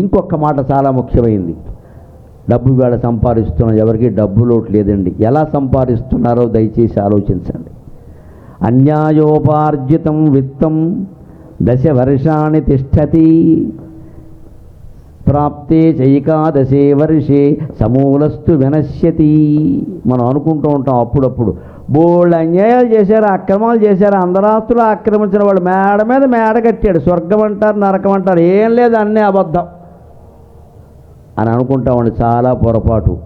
ఇంకొక మాట చాలా ముఖ్యమైంది. డబ్బు వేళ సంపాదిస్తున్న ఎవరికి డబ్బు లోటు లేదండి. ఎలా సంపాదిస్తున్నారో దయచేసి ఆలోచించండి. అన్యాయోపార్జితం విత్తం దశ వర్షాన్ని తిష్టతి. ప్రాప్తే చైకాదశే వర్షే సమూలస్తు వినశ్యతి. మనం అనుకుంటూ ఉంటాం అప్పుడప్పుడు. బోళ్ళు అన్యాయాలు చేశారు అక్రమాలు చేశారు అందరాస్తులు ఆక్రమించిన వాళ్ళు మేడ మీద మేడ కట్టాడు. స్వర్గం అంటారు నరకం అంటారు ఏం లేదు అన్నీ అబద్ధం. అని అనుకుంటామని చాలా పొరపాటు.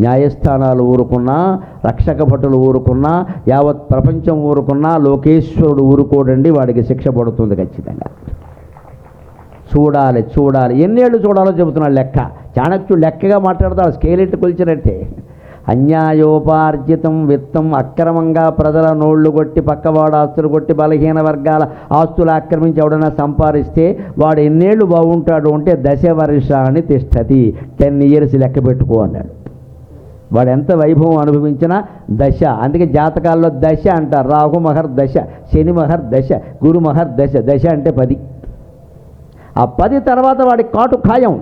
న్యాయస్థానాలు ఊరుకున్నా రక్షక భటులు ఊరుకున్నా యావత్ ప్రపంచం ఊరుకున్నా లోకేశ్వరుడు ఊరుకోడండి వాడికి శిక్ష పడుతుంది ఖచ్చితంగా. చూడాలి చూడాలి. ఎన్నేళ్ళు చూడాలో చెబుతున్నాడు లెక్క. చాణక్యుడు లెక్కగా మాట్లాడతాడు స్కేలెట్ కొలిచినట్టే. అన్యాయోపార్జితం విత్తం అక్రమంగా ప్రజల నోళ్ళు కొట్టి పక్కవాడు ఆస్తులు కొట్టి బలహీన వర్గాల ఆస్తులు ఆక్రమించి ఎవడైనా సంపాదిస్తే వాడు ఎన్నేళ్ళు బాగుంటాడు అంటే దశ వర్షాన్ని తిష్టతి. టెన్ ఇయర్స్ లెక్క పెట్టుకో అన్నాడు. వాడు ఎంత వైభవం అనుభవించినా దశ. అందుకే జాతకాల్లో దశ అంటారు. రాహు మహర్ దశ శని మహర్ దశ గురు మహర్ దశ. దశ అంటే పది. ఆ పది తర్వాత వాడి కాటు ఖాయం.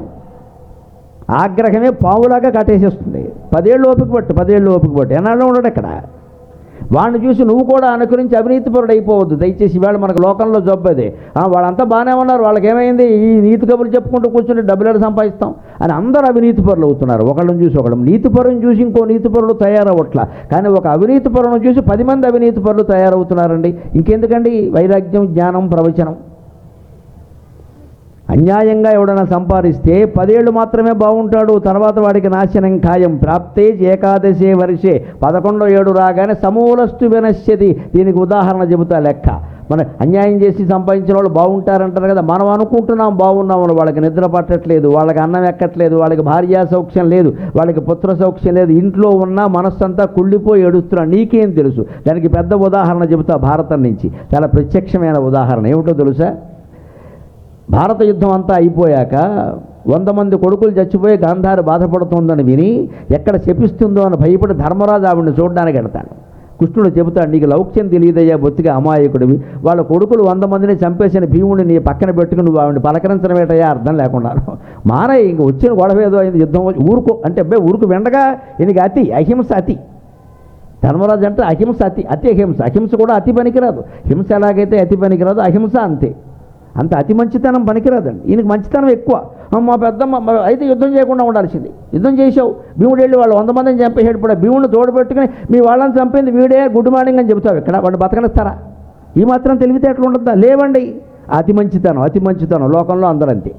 ఆగ్రహమే పావులాగా కట్టేసేస్తుంది పదేళ్ళు ఓపిక పట్టు పదేళ్ళు ఓపిక పట్టు. ఎన్నాళ్ళు ఉండడు ఇక్కడ వాడిని చూసి నువ్వు కూడా అనుకరించి అవినీతిపరుడు అయిపోవద్దు దయచేసి ఇవాళ మనకు లోకంలో జబ్బు అది. వాళ్ళంతా బాగానే ఉన్నారు. వాళ్ళకి ఏమైంది ఈ నీతి కబుర్లు చెప్పుకుంటూ కూర్చుని డబ్బులు సంపాదిస్తాం? అని అందరూ అవినీతి పరులు అవుతున్నారు. ఒకళ్ళని చూసి ఒకళ్ళు నీతి చూసి ఇంకో నీతిపరులు పరులు కానీ ఒక అవినీతి పరులను చూసి పది మంది అవినీతి పరులు తయారవుతున్నారండి. ఇంకెందుకండి? వైరాగ్యం జ్ఞానం ప్రవచనం. అన్యాయంగా ఎవడైనా సంపాదిస్తే పదేళ్ళు మాత్రమే బాగుంటాడు తర్వాత వాడికి నాశనం ఖాయం. ప్రాప్తే ఏకాదశే వర్షే పదకొండో ఏడు రాగానే సమూలస్తు వినశ్యతి. దీనికి ఉదాహరణ చెబుతా లెక్క. మన అన్యాయం చేసి సంపాదించిన వాళ్ళు బాగుంటారంటారు కదా. మనం అనుకుంటున్నాం బాగున్నామని వాళ్ళకి నిద్ర పట్టట్లేదు వాళ్ళకి అన్నం ఎక్కట్లేదు వాళ్ళకి భార్యా సౌఖ్యం లేదు వాళ్ళకి పుత్ర సౌఖ్యం లేదు. ఇంట్లో ఉన్న మనస్సంతా కుళ్ళిపోయి ఏడుస్తున్నాడు నీకేం తెలుసు? దానికి పెద్ద ఉదాహరణ చెబుతా భారతం నుంచి. చాలా ప్రత్యక్షమైన ఉదాహరణ. ఏమిటో తెలుసా? భారత యుద్ధం అంతా అయిపోయాక వంద మంది కొడుకులు చచ్చిపోయి గాంధారి బాధపడుతుందని విని ఎక్కడ శపిస్తుందో అని భయపడి ధర్మరాజు ఆవిడని చూడడానికి వెడతాడు కృష్ణుడు చెబుతాడు నీకు లౌక్యం తెలియదయ్యా బొత్తిగా అమాయకుడివి. వాళ్ళ కొడుకులు వంద మందిని చంపేసిన భీముడిని నీ పక్కన పెట్టుకుని నువ్వు ఆవిడ పలకరించడమేటయ్యా అర్థం లేకుండా. మానయ్య ఇంక వచ్చిన గొడవ ఏదో అయింది యుద్ధం ఊరుకో అంటే అబ్బాయి ఊరుకు వెండగా ఇది అతి అహింస అతి. ధర్మరాజు అంటే అహింస అతి అతి అహింస. అహింస కూడా అతి పనికిరాదు. హింస ఎలాగైతే అతి పనికిరాదు అహింస అంతే. అంత అతి మంచితనం పనికిరాదండి. ఈయనకి మంచితనం ఎక్కువ. మా పెద్దమ్మ అయితే యుద్ధం చేయకుండా ఉండాల్సింది. యుద్ధం చేసావు భీముడు వెళ్ళి వాళ్ళు వంద మందిని చంపేసాడు ఇప్పుడు. భీముడిని తోడుపెట్టుకుని మీ వాళ్ళని చంపింది వీడే గుడ్ మార్నింగ్ అని చెబుతావు ఇక్కడ. వాడిని బతకనిస్తారా? ఈ మాత్రం తెలివితేటలు ఉండద్దా? లేవండి. అతి మంచితనం అతి మంచితనం. లోకంలో అందరూ అంతే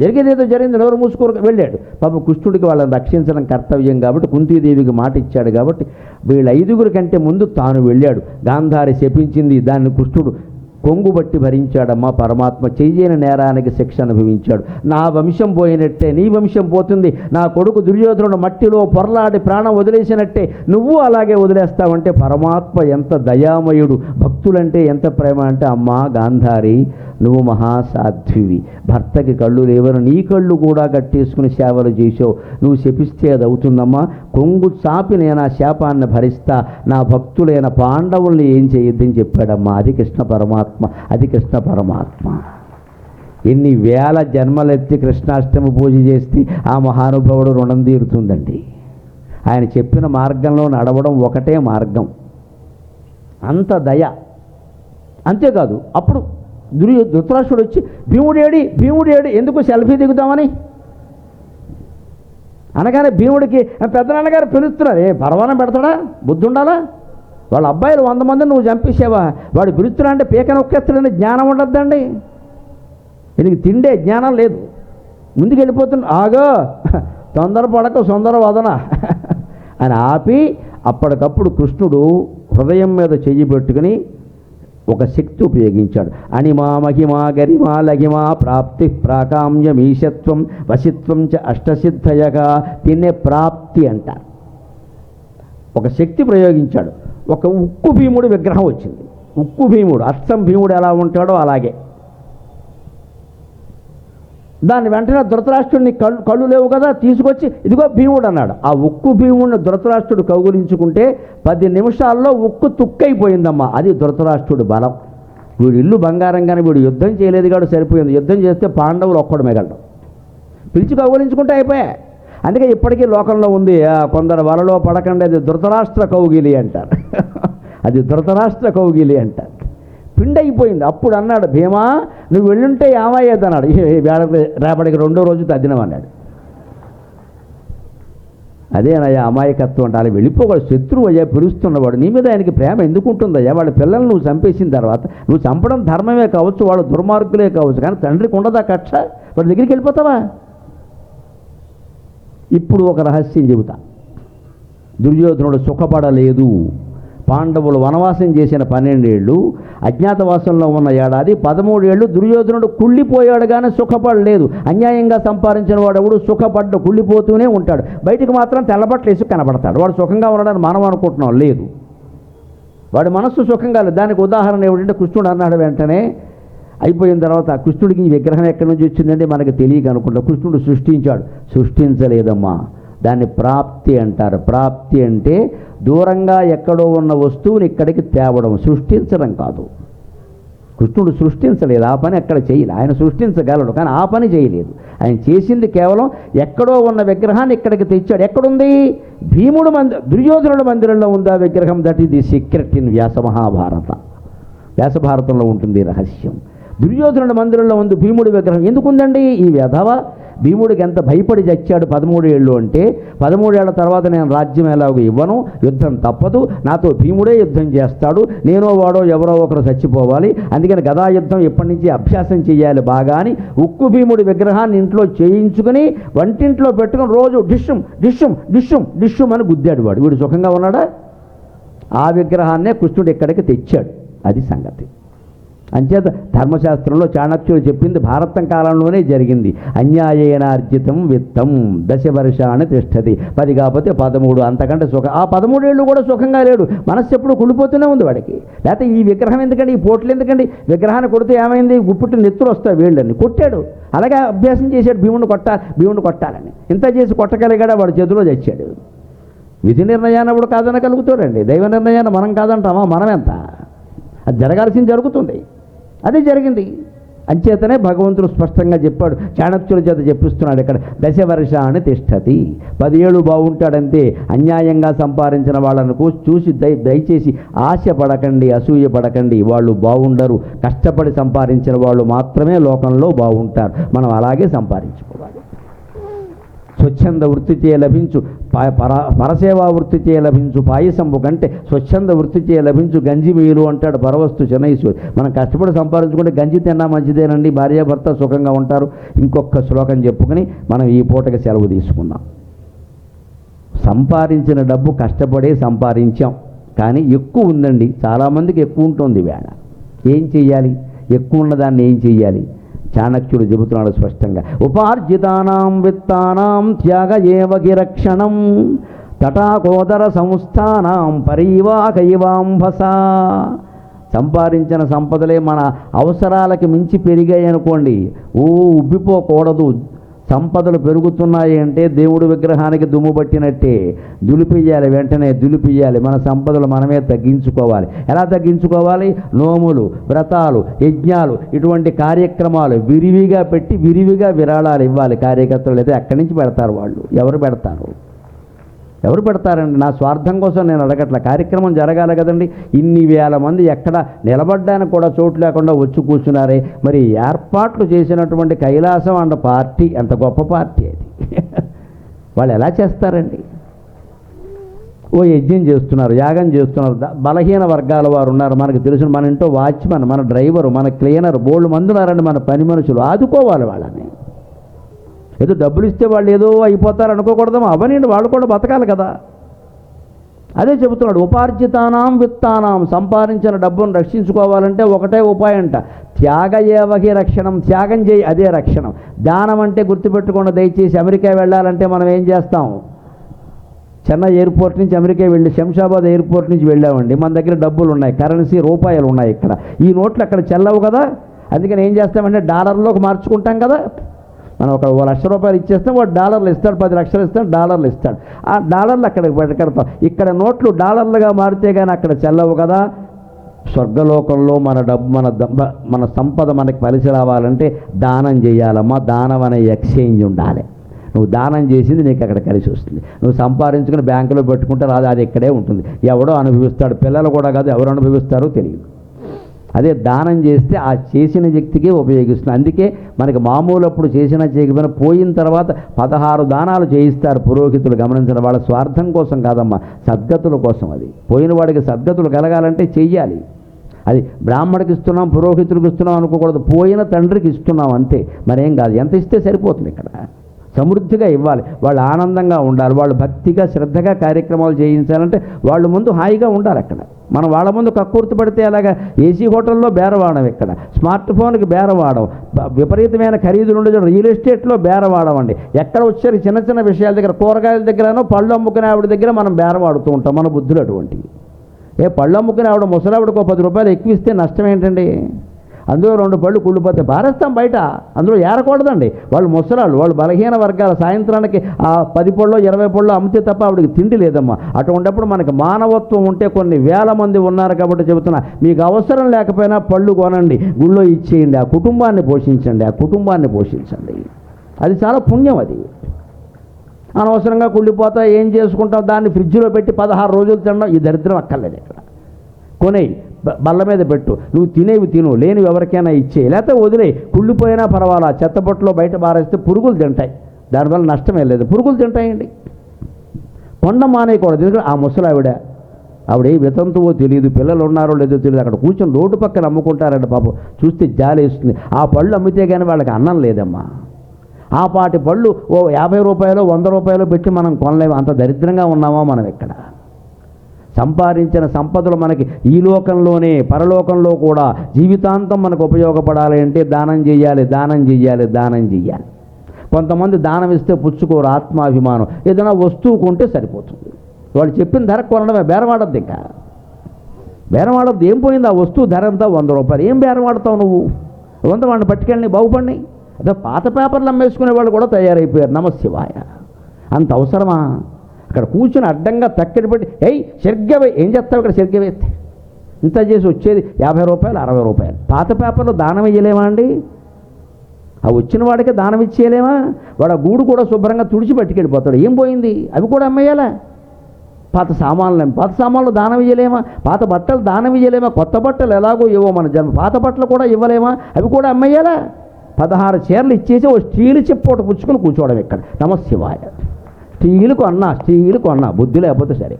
జరిగేది ఏదో జరిగింది ఎవరు మూసుకోరు వెళ్ళాడు. పాప కృష్ణుడికి వాళ్ళని రక్షించడం కర్తవ్యం కాబట్టి కుంతీదేవికి మాట ఇచ్చాడు కాబట్టి వీళ్ళ ఐదుగురి కంటే ముందు తాను వెళ్ళాడు. గాంధారి శపించింది దాన్ని కృష్ణుడు కొంగు బట్టి భరించాడమ్మా పరమాత్మ. చెయ్యని నేరానికి శిక్ష అనుభవించాడు. నా వంశం పోయినట్టే నీ వంశం పోతుంది. నా కొడుకు దుర్యోధనుడు మట్టిలో పొరలాడి ప్రాణం వదిలేసినట్టే నువ్వు అలాగే వదిలేస్తావంటే పరమాత్మ ఎంత దయామయుడు. భక్తులంటే ఎంత ప్రేమ అంటే అమ్మా గాంధారి నువ్వు మహాసాధ్వివి. భర్తకి కళ్ళు లేవని నీ కళ్ళు కూడా కట్టేసుకుని సేవలు చేసావు నువ్వు శపిస్తే అది అవుతుందమ్మా. కొంగు చాపి నేను ఆ శాపాన్ని భరిస్తా. నా భక్తులైన పాండవుల్ని ఏం చేయొద్దని చెప్పాడమ్మా. అది కృష్ణ పరమాత్మ. అది కృష్ణ పరమాత్మ. ఎన్ని వేల జన్మలెత్తి కృష్ణాష్టమి పూజ చేస్తే ఆ మహానుభావుడు రుణం తీరుతుందండి. ఆయన చెప్పిన మార్గంలో నడవడం ఒకటే మార్గం. అంత దయ. అంతేకాదు అప్పుడు దుర్యో ధృతరాష్ట్రుడు వచ్చి భీముడేడి భీముడేడి ఎందుకు సెల్ఫీ దిగుతామని? అనగానే భీముడికి పెద్దనాన్నగారు పిలుస్తున్నారు. ఏ పరవానం పెడతాడా? బుద్ధి ఉండాలా వాళ్ళ అబ్బాయిలు వంద మందిని నువ్వు చంపేసావా వాడు పిలుస్తున్నా అంటే పీక నొక్కేస్తాడని జ్ఞానం ఉండద్దండి. దీనికి తిండే జ్ఞానం లేదు. ముందుకు వెళ్ళిపోతున్న ఆగో తొందరపడక సుందర వదన. అని ఆపి అప్పటికప్పుడు కృష్ణుడు హృదయం మీద చెయ్యి పెట్టుకుని ఒక శక్తి ఉపయోగించాడు. అణిమా మహిమా గరిమా లగిమా ప్రాప్తి ప్రాకామ్యమీశత్వం వశిత్వం చ అష్టసిద్ధయగా తినే ప్రాప్తి అంటారు. ఒక శక్తి ప్రయోగించాడు. ఒక ఉక్కు భీముడు విగ్రహం వచ్చింది. ఉక్కు భీముడు అచ్చం భీముడు ఎలా ఉంటాడో అలాగే. దాన్ని వెంటనే ధృతరాష్ట్రుడిని కళ్ళు కళ్ళు లేవు కదా తీసుకొచ్చి ఇదిగో భీముడు అన్నాడు. ఆ ఉక్కు భీముడిని ధృతరాష్ట్రుడు కౌగులించుకుంటే పది నిమిషాల్లో ఉక్కు తుక్కైపోయిందమ్మా. అది ధృతరాష్ట్రుడు బలం. వీడు ఇల్లు బంగారం కానీ వీడు యుద్ధం చేయలేదు కాడు సరిపోయింది. యుద్ధం చేస్తే పాండవులు ఒక్కడు మిగలడం పిలిచి కౌగులించుకుంటే అయిపోయాయి అందుకే ఇప్పటికీ లోకంలో ఉంది కొందరు వలలో పడకండి అది ధృతరాష్ట్ర కౌగిలి అంటారు. అది ధృతరాష్ట్ర కౌగిలి అంటారు. పిండి అయిపోయింది అప్పుడు అన్నాడు భీమా నువ్వు వెళ్ళుంటే ఏమయ్యేది? అన్నాడు. "ఏ, రేపటికి రెండో రోజు తద్దినం అన్నాడు. అదేనయ్యా అమాయకత్వం అంటే అలా వెళ్ళిపోవాడు శత్రువు అయ్యా పిలుస్తున్నవాడు నీ మీద ఆయనకి ప్రేమ ఎందుకు ఉంటుందయ్యా వాళ్ళ పిల్లల్ని నువ్వు చంపేసిన తర్వాత నువ్వు చంపడం ధర్మమే కావచ్చు వాడు దుర్మార్గులే కావచ్చు కానీ తండ్రికి ఉండదా కక్ష? వాడి దగ్గరికి వెళ్ళిపోతావా? ఇప్పుడు ఒక రహస్యం చెబుతా. దుర్యోధనుడు సుఖపడలేదు. పాండవులు వనవాసం చేసిన పన్నెండేళ్ళు అజ్ఞాతవాసంలో ఉన్న ఏడాది పదమూడేళ్ళు దుర్యోధనుడు కుళ్ళిపోయాడు కానీ సుఖపడలేదు. అన్యాయంగా సంపాదించిన వాడు ఎవడు సుఖపడ్డ కుళ్ళిపోతూనే ఉంటాడు. బయటికి మాత్రం తెల్లబట్టలు వేసి కనబడతాడు. వాడు సుఖంగా ఉండడానికి మనం అనుకుంటున్నాం. లేదు. వాడి మనస్సు సుఖంగా లేదు. దానికి ఉదాహరణ ఏమిటంటే కృష్ణుడు అన్నాడు వెంటనే అయిపోయిన తర్వాత కృష్ణుడికి ఈ విగ్రహం ఎక్కడి నుంచి వచ్చిందంటే మనకు తెలియక అనుకుంటా. కృష్ణుడు సృష్టించాడు. సృష్టించలేదమ్మా. దాన్ని ప్రాప్తి అంటారు. ప్రాప్తి అంటే దూరంగా ఎక్కడో ఉన్న వస్తువుని ఇక్కడికి తేవడం సృష్టించడం కాదు. కృష్ణుడు సృష్టించలేదు ఆ పని ఎక్కడ చేయలేదు. ఆయన సృష్టించగలడు కానీ ఆ పని చేయలేదు. ఆయన చేసింది కేవలం ఎక్కడో ఉన్న విగ్రహాన్ని ఇక్కడికి తెచ్చాడు. ఎక్కడుంది? భీముడు మంది దుర్యోధనుడు మందిరంలో ఉంది ఆ విగ్రహం. That is the secret in Vyasa Mahabharata వ్యాసభారతంలో ఉంటుంది రహస్యం. దుర్యోధనుడు మందిరంలో ఉంది భీముడి విగ్రహం. ఎందుకుందండి? ఈ వ్యధవ భీముడికి ఎంత భయపడి చచ్చాడు పదమూడు ఏళ్ళు అంటే పదమూడేళ్ళ తర్వాత నేను రాజ్యం ఎలాగో ఇవ్వను యుద్ధం తప్పదు నాతో భీముడే యుద్ధం చేస్తాడు నేనో వాడో ఎవరో ఒకరు చచ్చిపోవాలి అందుకని గదా యుద్ధం ఇప్పటి నుంచి అభ్యాసం చేయాలి బాగా అని ఉక్కు భీముడి విగ్రహాన్ని ఇంట్లో చేయించుకుని వంటింట్లో పెట్టుకుని రోజు డిష్షుం డిష్షుం డిష్షుం డిష్షుం అని గుద్దాడు వాడు. వీడు సుఖంగా ఉన్నాడా? ఆ విగ్రహాన్నే కృష్ణుడు ఇక్కడికి తెచ్చాడు. అది సంగతి. అంచేత ధర్మశాస్త్రంలో చాణక్యుడు చెప్పింది భారతం కాలంలోనే జరిగింది. అన్యాయేనార్జితం విత్తం దశ వర్షాన్ని తిష్టది. పది కాకపోతే పదమూడు అంతకంటే సుఖం. ఆ పదమూడేళ్ళు కూడా సుఖంగా లేడు. మనస్సు ఎప్పుడు కుళ్ళిపోతూనే ఉంది వాడికి. లేకపోతే ఈ విగ్రహం ఎందుకండి? ఈ పోట్లు ఎందుకండి? విగ్రహాన్ని కొడితే ఏమైంది? గుప్పుట్టు నెత్తులు వస్తాయి వీళ్ళని. కొట్టాడు. అలాగే అభ్యాసం చేశాడు. భీముని కొట్ట భీముని కొట్టాలని. ఇంత చేసి కొట్టగలిగాడు? వాడు చేతిలో చచ్చాడు విధి నిర్ణయాన్ని కూడా కాదనగలుగుతాడండి? దైవ నిర్ణయాన్ని మనం కాదంటామా? మనం ఎంత అది జరగాల్సింది జరుగుతుంది. అదే జరిగింది. అంచేతనే భగవంతుడు స్పష్టంగా చెప్పాడు. చాణక్యుల చేత చెప్పిస్తున్నాడు ఇక్కడ దశ వర్షాన్ని తిష్టతి. పదిహేడు బాగుంటాడంతే అన్యాయంగా సంపాదించిన వాళ్ళను చూసి దయ దయచేసి ఆశ పడకండి అసూయ పడకండి వాళ్ళు బాగుండరు కష్టపడి సంపాదించిన వాళ్ళు మాత్రమే లోకంలో బాగుంటారు మనం అలాగే సంపాదించుకోవాలి. స్వచ్ఛంద వృత్తిచే లభించు. పర పరసేవా వృత్తిచే లభించు. పాయసంబు కంటే స్వచ్ఛంద వృత్తిచే లభించు. గంజి మీలు అంటాడు పరవస్తు చెన్నైశ్వరి మనం కష్టపడి సంపాదించుకుంటే గంజి తిన్నా మంచిదేనండి. భార్యాభర్త సుఖంగా ఉంటారు. ఇంకొక శ్లోకం చెప్పుకొని మనం ఈ పూటకి సెలవు తీసుకుందాం. సంపాదించిన డబ్బు కష్టపడే సంపాదించాం. కానీ ఎక్కువ ఉందండి. చాలామందికి ఎక్కువ ఉంటుంది వేళ. ఏం చెయ్యాలి? ఎక్కువ ఉన్నదాన్ని ఏం చెయ్యాలి? చాణక్యుడు చెబుతున్నాడు స్పష్టంగా. ఉపార్జితానాం విత్తానాం త్యాగ ఏవగి రక్షణం తటాకోదర సంస్థానాం పరీవాకైవాంభస సంపాదించిన సంపదలే మన అవసరాలకి మించి పెరిగాయి అనుకోండి. ఓ ఉబ్బిపోకూడదు. సంపదలు పెరుగుతున్నాయి అంటే దేవుడు విగ్రహానికి దుమ్ము పట్టినట్టే. దులిపియ్యాలి వెంటనే దులిపియ్యాలి. మన సంపదలు మనమే తగ్గించుకోవాలి. ఎలా తగ్గించుకోవాలి? నోములు వ్రతాలు యజ్ఞాలు ఇటువంటి కార్యక్రమాలు విరివిగా పెట్టి విరివిగా విరాళాలు ఇవ్వాలి. కార్యకర్తలు అయితే ఎక్కడి నుంచి పెడతారు వాళ్ళు? ఎవరు పెడతారు? ఎవరు పెడతారండి? నా స్వార్థం కోసం నేను అడగట్ల. కార్యక్రమం జరగాలి కదండి. ఇన్ని వేల మంది ఎక్కడ నిలబడ్డానికి కూడా చోటు లేకుండా వచ్చి కూర్చున్నారే. మరి ఏర్పాట్లు చేసినటువంటి కైలాసం అండ్ పార్టీ ఎంత గొప్ప పార్టీ అది. వాళ్ళు ఎలా చేస్తారండి? ఓ యజ్ఞం చేస్తున్నారు యాగం చేస్తున్నారు. బలహీన వర్గాల వారు ఉన్నారు. మనకు తెలిసిన మన ఇంట్లో వాచ్మెన్ మన డ్రైవరు మన క్లీనర్ బోల్డ్ మంది ఉన్నారండి మన పని మనుషులు. ఆదుకోవాలి వాళ్ళని. ఏదో డబ్బులు ఇస్తే వాళ్ళు ఏదో అయిపోతారు అనుకోకూడదు అవనండి వాళ్ళు కూడా బతకాలి కదా. అదే చెబుతున్నాడు ఉపార్జితానాం విత్తానాం సంపాదించిన డబ్బును రక్షించుకోవాలంటే ఒకటే ఉపాయం అంట త్యాగ ఏవహి రక్షణం త్యాగం చేయి అదే రక్షణం. దానం అంటే గుర్తుపెట్టుకోండి దయచేసి అమెరికా వెళ్ళాలంటే మనం ఏం చేస్తాం? చెన్నై ఎయిర్పోర్ట్ నుంచి అమెరికా వెళ్ళి శంషాబాద్ ఎయిర్పోర్ట్ నుంచి వెళ్ళామండి. మన దగ్గర డబ్బులు ఉన్నాయి కరెన్సీ రూపాయలు ఉన్నాయి ఇక్కడ. ఈ నోట్లు అక్కడ చెల్లవు కదా. అందుకని ఏం చేస్తామంటే డాలర్లోకి మార్చుకుంటాం కదా. మనం ఒక లక్ష రూపాయలు ఇచ్చేస్తాం వాడు డాలర్లు ఇస్తాడు పది లక్షలు ఇస్తాడు డాలర్లు ఇస్తాడు. ఆ డాలర్లు అక్కడ పెడతాం ఇక్కడ నోట్లు డాలర్లుగా మారితే కానీ అక్కడ చెల్లవు కదా. స్వర్గలోకంలో మన డబ్బు మన దబ్బ మన సంపద మనకి కలిసి రావాలంటే దానం చేయాలమ్మా. దానం అనే ఎక్స్చేంజ్ ఉండాలి. నువ్వు దానం చేసింది నీకు అక్కడ కలిసి వస్తుంది. నువ్వు సంపాదించుకుని బ్యాంకులో పెట్టుకుంటే రాదు అది ఇక్కడే ఉంటుంది. ఎవడో అనుభవిస్తాడు. పిల్లలు కూడా కాదు ఎవరు అనుభవిస్తారో తెలియదు. అదే దానం చేస్తే ఆ చేసిన వ్యక్తికే ఉపయోగిస్తుంది. అందుకే మనకి మామూలు అప్పుడు చేసిన చేయకపోయినా పోయిన తర్వాత పదహారు దానాలు చేయిస్తారు పురోహితులు. గమనించిన వాళ్ళ స్వార్థం కోసం కాదమ్మా సద్గతుల కోసం అది. పోయిన వాడికి సద్గతులు కలగాలంటే చెయ్యాలి. అది బ్రాహ్మడికి ఇస్తున్నాం పురోహితుడికి ఇస్తున్నాం అనుకోకూడదు. పోయిన తండ్రికి ఇస్తున్నాం అంతే. మరేం కాదు ఎంత ఇస్తే సరిపోతుంది ఇక్కడ. సమృద్ధిగా ఇవ్వాలి. వాళ్ళు ఆనందంగా ఉండాలి. వాళ్ళు భక్తిగా శ్రద్ధగా కార్యక్రమాలు చేయించాలంటే వాళ్ళు ముందు హాయిగా ఉండాలి అక్కడ. మనం వాళ్ళ ముందు కక్కుర్తి పడితే అలాగా ఏసీ హోటల్లో బేరవాడం ఇక్కడ. స్మార్ట్ ఫోన్కి బేరవాడం విపరీతమైన ఖరీదులు ఉండే రియల్ ఎస్టేట్లో బేరవాడం అండి. ఎక్కడ వచ్చారు చిన్న చిన్న విషయాల దగ్గర కూరగాయల దగ్గరనో పళ్ళు అమ్ముకునే ఆవిడ దగ్గర మనం బేరవాడుతూ ఉంటాం మన బుద్ధులు అటువంటివి. ఏ పళ్ళు అమ్ముకునే ఆవిడ ముసలావిడకు పది రూపాయలు ఎక్కువ ఇస్తే నష్టం ఏంటండి? అందులో రెండు పళ్ళు కుళ్ళిపోతే పారేస్తాం బయట. అందులో ఏరకూడదండి. వాళ్ళు ముసలాళ్ళు వాళ్ళు బలహీన వర్గాల సాయంత్రానికి ఆ పది పళ్ళు ఇరవై పళ్ళు అమ్మితే తప్ప ఆవిడకి తిండి లేదమ్మా. అటువంటిప్పుడు మనకి మానవత్వం ఉంటే కొన్ని వేల మంది ఉన్నారు కాబట్టి చెబుతున్నా. మీకు అవసరం లేకపోయినా పళ్ళు కొనండి. గుళ్ళో ఇచ్చేయండి. ఆ కుటుంబాన్ని పోషించండి. ఆ కుటుంబాన్ని పోషించండి. అది చాలా పుణ్యం అది. అనవసరంగా కుళ్ళిపోతా ఏం చేసుకుంటాం దాన్ని ఫ్రిడ్జ్లో పెట్టి పదహారు రోజులు తినడం ఈ దరిద్రం అక్కర్లేదు ఇక్కడ. కొనేయి. బల్ల మీద పెట్టు. నువ్వు తినేవి తిను లేనివి ఎవరికైనా ఇచ్చే లేకపోతే వదిలే కుళ్ళిపోయినా పర్వాలా. చెత్తబొట్టులో బయట బారేస్తే పురుగులు తింటాయి. దానివల్ల నష్టమే లేదు. పురుగులు తింటాయండి. కొండ మానేయకూడదు. ఎందుకంటే ఆ ముసలావిడ ఆవిడ ఏ వితంతువో తెలియదు. పిల్లలు ఉన్నారో లేదో తెలియదు. అక్కడ కూర్చొని రోడ్డు పక్కన అమ్ముకుంటారంట పాపం. చూస్తే జాలి వేస్తుంది. ఆ పళ్ళు అమ్మితే కానీ వాళ్ళకి అన్నం లేదమ్మా. ఆ పాటి పళ్ళు ఓ యాభై రూపాయలు వంద రూపాయలు పెట్టి మనం కొనలేము. అంత దరిద్రంగా ఉన్నామా మనం ఇక్కడ? సంపాదించిన సంపదలు మనకి ఈ లోకంలోనే పరలోకంలో కూడా జీవితాంతం మనకు ఉపయోగపడాలి అంటే దానం చేయాలి దానం చేయాలి దానం చేయాలి. కొంతమంది దానం ఇస్తే పుచ్చుకోరు ఆత్మాభిమానం. ఏదైనా వస్తువు కొంటే సరిపోతుంది. వాళ్ళు చెప్పిన ధర కొనడమే బేరవాడద్దు ఇంకా. బేరవాడద్దు ఏం పోయింది? ఆ వస్తువు ధర అంతా వంద రూపాయలు. ఏం బేరవాడతావు నువ్వు? వంద వాడిని పట్టుకెళ్ళి బాగుపడి అదే పాత పేపర్లు అమ్మేసుకునే వాళ్ళు కూడా తయారైపోయారు. నమశివాయ. అంత అవసరమా? అక్కడ కూర్చుని అడ్డంగా తక్కడి పెట్టి ఎయ్ సరిగ్గా ఏం చేస్తావు ఇక్కడ సరిగ్గా వేస్తే? ఇంత చేసి వచ్చేది యాభై రూపాయలు అరవై రూపాయలు. పాత పేపర్లో దానం వేయలేమా అండి? ఆ వచ్చిన వాడికి దానం ఇచ్చేయలేమా వాడు ఆ గూడు కూడా శుభ్రంగా తుడిచి పట్టుకెళ్ళిపోతాడు. ఏం పోయింది? అవి కూడా అమ్మేయాలా? పాత సామాన్లు పాత సామాన్లు దానం ఇయ్యలేమా? పాత బట్టలు దానం ఇయ్యలేమా? కొత్త బట్టలు ఎలాగో ఇవ్వో మన జన్మ. పాత బట్టలు కూడా ఇవ్వలేమా? అవి కూడా అమ్మేయాలా? పదహారు చీరలు ఇచ్చేసి ఓ స్టీల్ ఒకటి పుచ్చుకొని కూర్చోవడం ఇక్కడ. నమశివాయ. స్టీలుకు అన్నా స్టీలుకు అన్నా బుద్ధి లేకపోతే సరే.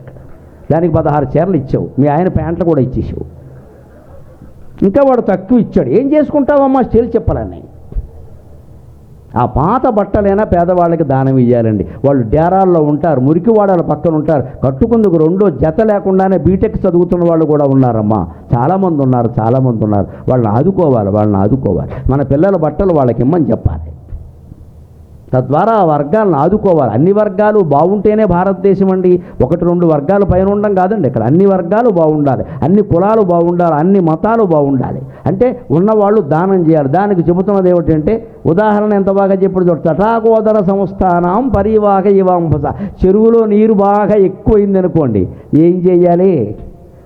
దానికి పదహారు చీరలు ఇచ్చావు. మీ ఆయన ప్యాంట్లు కూడా ఇచ్చేసావు. ఇంకా వాడు తక్కువ ఇచ్చాడు. ఏం చేసుకుంటావమ్మా స్టీల్ చెప్పాలని? ఆ పాత బట్టలైనా పేదవాళ్ళకి దానం ఇవ్వాలండి వాళ్ళు డేరాల్లో ఉంటారు మురికివాడల పక్కన ఉంటారు. కట్టుకుందుకు రెండో జత లేకుండానే బీటెక్ చదువుతున్న వాళ్ళు కూడా ఉన్నారమ్మా. చాలామంది ఉన్నారు చాలామంది ఉన్నారు. వాళ్ళని ఆదుకోవాలి వాళ్ళని ఆదుకోవాలి. మన పిల్లల బట్టలు వాళ్ళకి ఇమ్మని చెప్పాలి. తద్వారా ఆ వర్గాలను ఆదుకోవాలి. అన్ని వర్గాలు బాగుంటేనే భారతదేశం అండి. ఒకటి రెండు వర్గాలు పైన ఉండడం కాదండి. ఇక్కడ అన్ని వర్గాలు బాగుండాలి. అన్ని కులాలు బాగుండాలి. అన్ని మతాలు బాగుండాలి. అంటే ఉన్నవాళ్ళు దానం చేయాలి. దానికి చెబుతున్నది ఏమిటంటే ఉదాహరణ ఎంత బాగా చెప్పుడు చూడ. తటాకోదర సంస్థానం పరివాహ ఇవాంభస. చెరువులో నీరు బాగా ఎక్కువైంది అనుకోండి ఏం చేయాలి?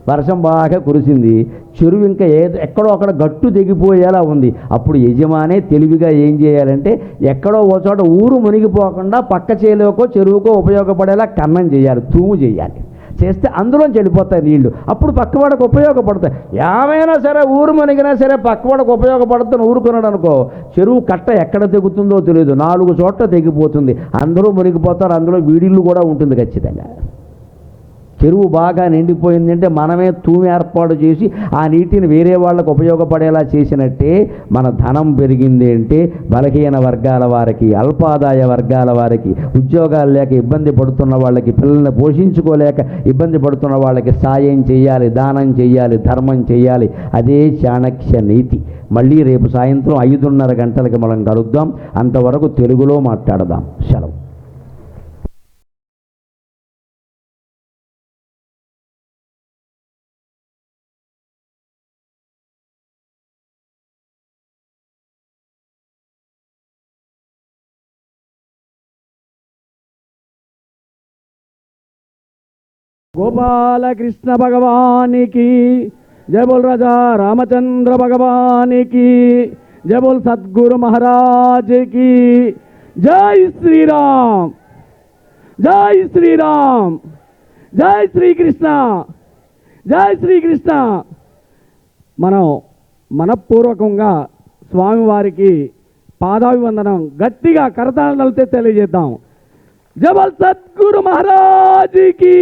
వర్షం బాగా కురిసింది. చెరువు ఇంకా ఏదో ఎక్కడో అక్కడ గట్టు తెగిపోయేలా ఉంది. అప్పుడు యజమానే తెలివిగా ఏం చేయాలంటే ఎక్కడో ఓ చోట ఊరు మునిగిపోకుండా పక్క చేలోకో చెరువుకో ఉపయోగపడేలా కన్నం చేయాలి తూము చేయాలి. చేస్తే అందులోంచి వెళ్ళిపోతాయి నీళ్ళు. అప్పుడు పక్కవాడకు ఉపయోగపడతాయి. ఏమైనా సరే ఊరు మునిగినా సరే పక్కవాడకు ఉపయోగపడుతుంది ఊరుకున్నాడు అనుకో చెరువు కట్ట ఎక్కడ తెగుతుందో తెలియదు నాలుగు చోట్ల తెగిపోతుంది. అందరూ మునిగిపోతారు అందులో వీడిల్లు కూడా ఉంటుంది ఖచ్చితంగా. చెరువు బాగా నిండిపోయిందంటే మనమే తూమి ఏర్పాటు చేసి ఆ నీటిని వేరే వాళ్ళకు ఉపయోగపడేలా చేసినట్టే మన ధనం పెరిగింది అంటే బలహీన వర్గాల వారికి అల్పాదాయ వర్గాల వారికి ఉద్యోగాలు లేక ఇబ్బంది పడుతున్న వాళ్ళకి పిల్లల్ని పోషించుకోలేక ఇబ్బంది పడుతున్న వాళ్ళకి సాయం చేయాలి దానం చేయాలి ధర్మం చేయాలి. అదే చాణక్య నీతి. మళ్ళీ రేపు సాయంత్రం ఐదున్నర గంటలకి మనం కలుద్దాం. అంతవరకు తెలుగులో మాట్లాడదాం. సెలవు. గోపాలకృష్ణ భగవానికి జయ బోల్ రాజా రామచంద్ర భగవానికి జయ బోల్ సద్గురు మహారాజ్కి. జై శ్రీరామ్ జై శ్రీరామ్ జై శ్రీకృష్ణ జై శ్రీకృష్ణ. మనం మనపూర్వకంగా స్వామివారికి పాదాభివందనం గట్టిగా కరతాళాలతో తెలియజేద్దాం. జబల్ సద్గురు మహారాజుకి.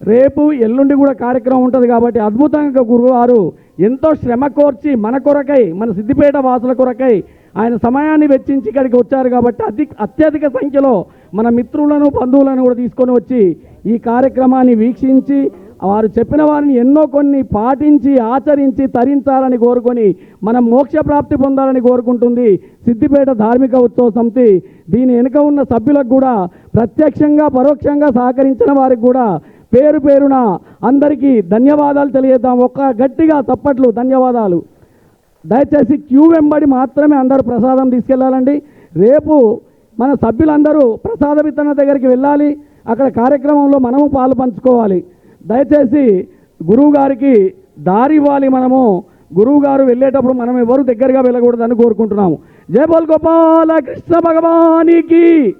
రేపు ఎల్లుండి కూడా కార్యక్రమం ఉంటుంది కాబట్టి అద్భుతంగా గురువారు ఎంతో శ్రమ కోర్చి మన కొరకై మన సిద్దిపేట వాసుల కొరకై ఆయన సమయాన్ని వెచ్చించి ఇక్కడికి వచ్చారు కాబట్టి అతి అత్యధిక సంఖ్యలో మన మిత్రులను బంధువులను కూడా తీసుకొని వచ్చి ఈ కార్యక్రమాన్ని వీక్షించి వారు చెప్పిన వారిని ఎన్నో కొన్ని పాటించి ఆచరించి తరించాలని కోరుకొని మనం మోక్ష ప్రాప్తి పొందాలని కోరుకుంటుంది సిద్దిపేట ధార్మిక ఉత్సవ సమితి. దీని వెనుక ఉన్న సభ్యులకు కూడా ప్రత్యక్షంగా పరోక్షంగా సహకరించిన వారికి కూడా పేరు పేరున అందరికీ ధన్యవాదాలు తెలియజేద్దాం. ఒక్క గట్టిగా తప్పట్లు ధన్యవాదాలు. దయచేసి క్యూ వెంబడి మాత్రమే అందరూ ప్రసాదం తీసుకెళ్ళాలండి రేపు మన సభ్యులందరూ ప్రసాద విత్తన దగ్గరికి వెళ్ళాలి. అక్కడ కార్యక్రమంలో మనము పాలు పంచుకోవాలి. దయచేసి గురువు గారికి దారి ఇవ్వాలి మనము. గురువు గారు వెళ్ళేటప్పుడు మనం ఎవరు దగ్గరగా వెళ్ళకూడదని కోరుకుంటున్నాము. జయ గోపాల కృష్ణ భగవానికి.